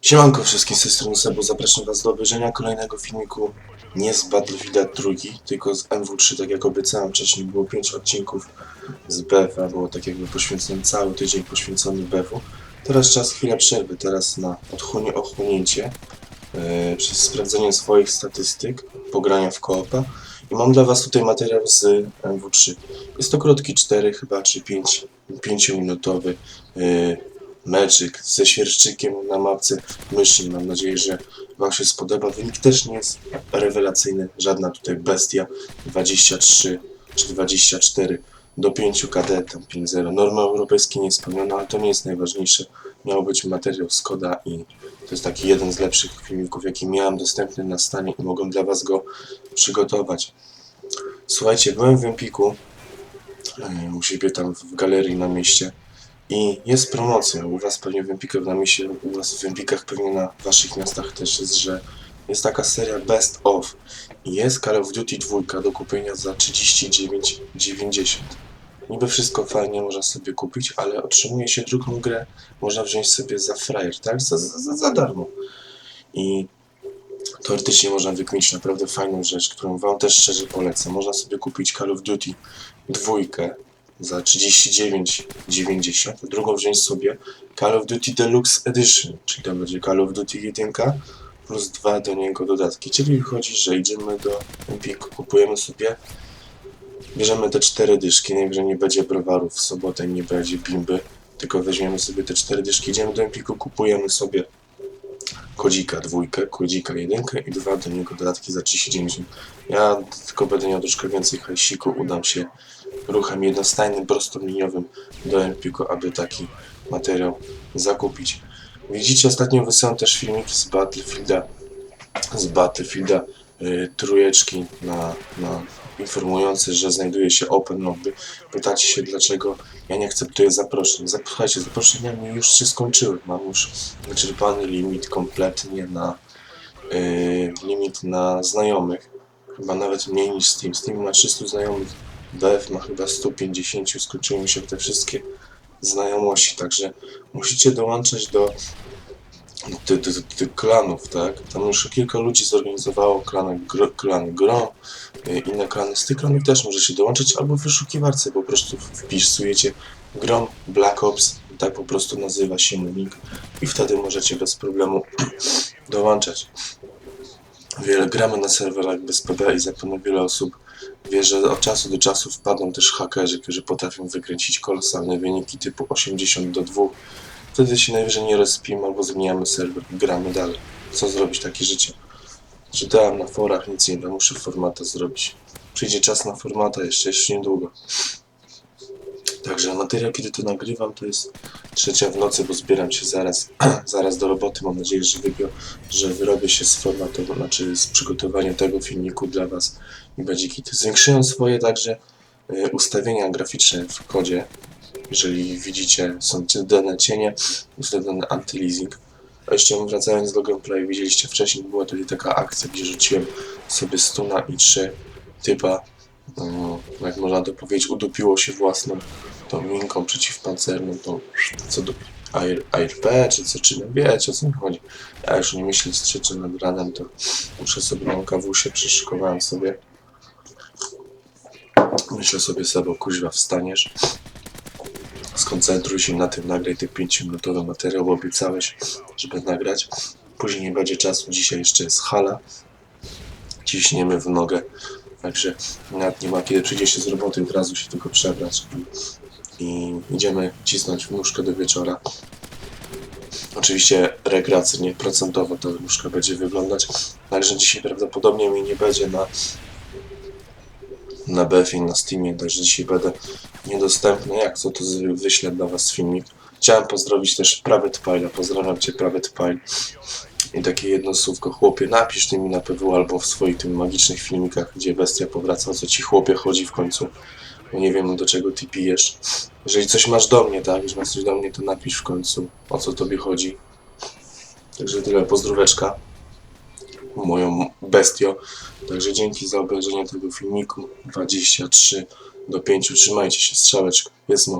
Siemanko wszystkim z tej strony zapraszam was do obejrzenia kolejnego filmiku nie z Battlefield drugi, tylko z MW3, tak jak obiecałem wcześniej, było 5 odcinków z BF-a, było tak jakby poświęcony cały tydzień poświęcony BF-u. Teraz czas chwilę przerwy, teraz na odchłonie, ochłonięcie, yy, przez sprawdzenie swoich statystyk, pogrania w koopa i mam dla was tutaj materiał z MW3. Jest to krótki 4 chyba, czy 5, 5 minutowy yy, meczyk ze świerszczykiem na mapce myszy. Mam nadzieję, że Wam się spodoba. Wynik też nie jest rewelacyjny. Żadna tutaj bestia. 23 czy 24 do 5 KD, tam 5-0. Norma europejskie nie spełniona, ale to nie jest najważniejsze. Miał być materiał Skoda i to jest taki jeden z lepszych filmików, jaki miałem dostępny na stanie i mogłem dla Was go przygotować. Słuchajcie, byłem w Empiku, yy, u siebie tam w galerii na mieście. I jest promocja. U Was pewnie w Empikach na mieście, u Was w Empikach pewnie na Waszych miastach też jest, że jest taka seria Best of. I jest Call of Duty 2 do kupienia za 39,90. Niby wszystko fajnie można sobie kupić, ale otrzymuje się drugą grę, można wziąć sobie za frajer, tak? Za, za, za darmo. I teoretycznie można wykminić naprawdę fajną rzecz, którą Wam też szczerze polecam. Można sobie kupić Call of Duty dwójkę za 39,90, a drugą wziąć sobie Call of Duty Deluxe Edition, czyli to będzie Call of Duty 1 plus dwa do niego dodatki. Czyli chodzi, że idziemy do Empiku, kupujemy sobie, bierzemy te cztery dyszki, najwyżej nie będzie browarów w sobotę, nie będzie bimby, tylko weźmiemy sobie te cztery dyszki, idziemy do Empiku, kupujemy sobie kodzika dwójkę, kodzika jedynkę i dwa do niego dodatki za 39. Ja tylko będę miał troszkę więcej hajsiku, udam się ruchem jednostajnym, prostoliniowym do Empiku, aby taki materiał zakupić. Widzicie, ostatnio wysyłam też filmiki z Battlefielda, z Battlefielda y, trójeczki na, na że znajduje się Open Lobby. Pytacie się, dlaczego ja nie akceptuję zaproszeń. Słuchajcie, zaproszenia mi już się skończyły. Mam już wyczerpany limit kompletnie na y, limit na znajomych. Chyba nawet mniej niż Steam. Steam ma 300 znajomych, BF ma chyba 150, skończyły mi się te wszystkie znajomości, także musicie dołączać do tych, tych, tych klanów, tak? Tam już kilka ludzi zorganizowało klany, gr, klany Grom, y, inne klany. Z tych klanów też możecie dołączyć, albo w wyszukiwarce po prostu wpisujecie Grom Black Ops, tak po prostu nazywa się link i wtedy możecie bez problemu dołączać. Wiele gramy na serwerach bez PB i zapewne wiele osób wie, że od czasu do czasu wpadną też hakerzy, którzy potrafią wykręcić kolosalne wyniki typu 80 do 2. Wtedy się najwyżej nie respimy albo zmieniamy serwer i gramy dalej. Co zrobić takie życie? Czytałem na forach, nic nie da, muszę formata zrobić. Przyjdzie czas na formata jeszcze, jeszcze niedługo. Także materiał, kiedy to nagrywam, to jest trzecia w nocy, bo zbieram się zaraz, zaraz do roboty. Mam nadzieję, że, wybio, że wyrobię się z formatu, znaczy z przygotowania tego filmiku dla Was i będzie kit. Zwiększyłem swoje także y, ustawienia graficzne w kodzie. Jeżeli widzicie, są dane cienie, ustawiony anti-leasing. A jeszcze wracając do gameplayu, widzieliście wcześniej, była tutaj taka akcja, gdzie rzuciłem sobie stuna i trzy typa, no, jak można to powiedzieć, udupiło się własną tą minką przeciwpancerną, tą co do AR, ARP, czy co, czy wiecie o co mi chodzi. Ja już nie myślę strzecze nad ranem, to muszę sobie na kawusie, przyszykowałem sobie. Myślę sobie, Sebo, kuźwa, wstaniesz. Skoncentruj się na tym, nagraj ten 5-minutowy materiał, bo obiecałeś, żeby nagrać. Później nie będzie czasu, dzisiaj jeszcze jest hala. Ciśniemy w nogę, także nawet nie ma kiedy przyjdzie się z roboty, od razu się tylko przebrać i, idziemy cisnąć w nóżkę do wieczora. Oczywiście rekreacyjnie, procentowo to nóżka będzie wyglądać, także dzisiaj prawdopodobnie mi nie będzie na na BF-ie, na Steamie, także dzisiaj będę niedostępny. Jak co, to wyślę dla Was filmik. Chciałem pozdrowić też Private Pile, pozdrawiam Cię Private Pile. I takie jedno słówko, chłopie, napisz ty mi na PW albo w swoich tym magicznych filmikach, gdzie bestia powraca, co Ci chłopie chodzi w końcu. Bo nie wiem do czego Ty pijesz. Jeżeli coś masz do mnie, tak, jeżeli masz coś do mnie, to napisz w końcu, o co Tobie chodzi. Także tyle, pozdróweczka moją bestią. Także dzięki za obejrzenie tego filmiku. 23 do 5. Trzymajcie się, strzałeczka. Jest moc.